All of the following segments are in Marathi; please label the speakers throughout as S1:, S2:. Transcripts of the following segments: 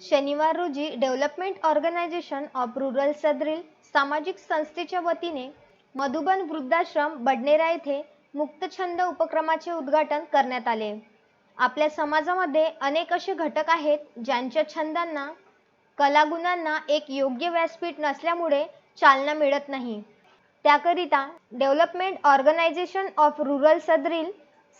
S1: शनिवार रोजी डेव्हलपमेंट ऑर्गनायझेशन ऑफ रुरल सदरील सामाजिक संस्थेच्या वतीने मधुबन वृद्धाश्रम बडनेरा येथे मुक्तछंद उपक्रमाचे उद्घाटन करण्यात आले. आपल्या समाजामध्ये अनेक असे घटक आहेत ज्यांच्या छंदांना कलागुणांना एक योग्य व्यासपीठ नसल्यामुळे चालना मिळत नाही. त्याकरिता डेव्हलपमेंट ऑर्गनायझेशन ऑफ रुरल सदरील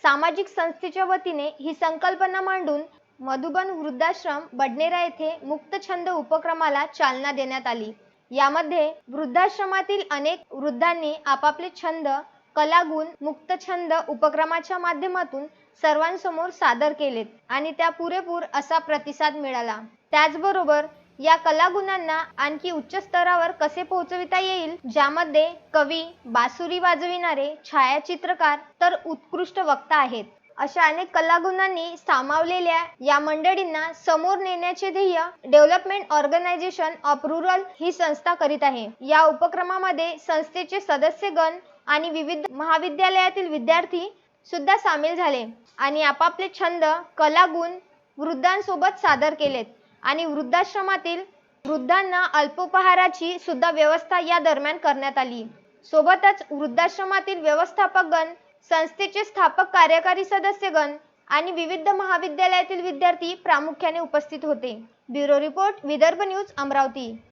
S1: सामाजिक संस्थेच्या वतीने ही संकल्पना मांडून मधुबन वृद्धाश्रम बडनेरा येथे मुक्तछंद उपक्रमाला चालना देण्यात आली. यामध्ये वृद्धाश्रमातील अनेक वृद्धांनी आपापले छंद कलागुण मुक्तछंद उपक्रमाच्या माध्यमातून सर्वांसमोर सादर केलेत आणि त्या पुरेपूर असा प्रतिसाद मिळाला. त्याचबरोबर या कलागुणांना आणखी उच्च स्तरावर कसे पोहोचविता येईल ज्यामध्ये कवी बासुरी वाजविणारे छायाचित्रकार तर उत्कृष्ट वक्ता आहेत. अशा अनेक कलागुणांनी सामावलेल्या या मंडळींना समोर नेण्याचे ध्येय डेव्हलपमेंट ऑर्गनायझेशन ऑफ रुरल ही संस्था करीत आहे. या उपक्रमामध्ये संस्थेचे सदस्यगण आणि विविध महाविद्यालयातील विद्यार्थी सुद्धा सामील झाले आणि आपापले छंद कलागुण वृद्धांसोबत सादर केलेत आणि वृद्धाश्रमातील वृद्धांना अल्पोपहाराची सुद्धा व्यवस्था या दरम्यान करण्यात आली. सोबतच वृद्धाश्रमातील व्यवस्थापकगण संस्थेचे स्थापक कार्यकारी सदस्यगण आणि विविध महाविद्यालयातील विद्यार्थी प्रामुख्याने उपस्थित होते. Bureau report Vidarbha news Amravati.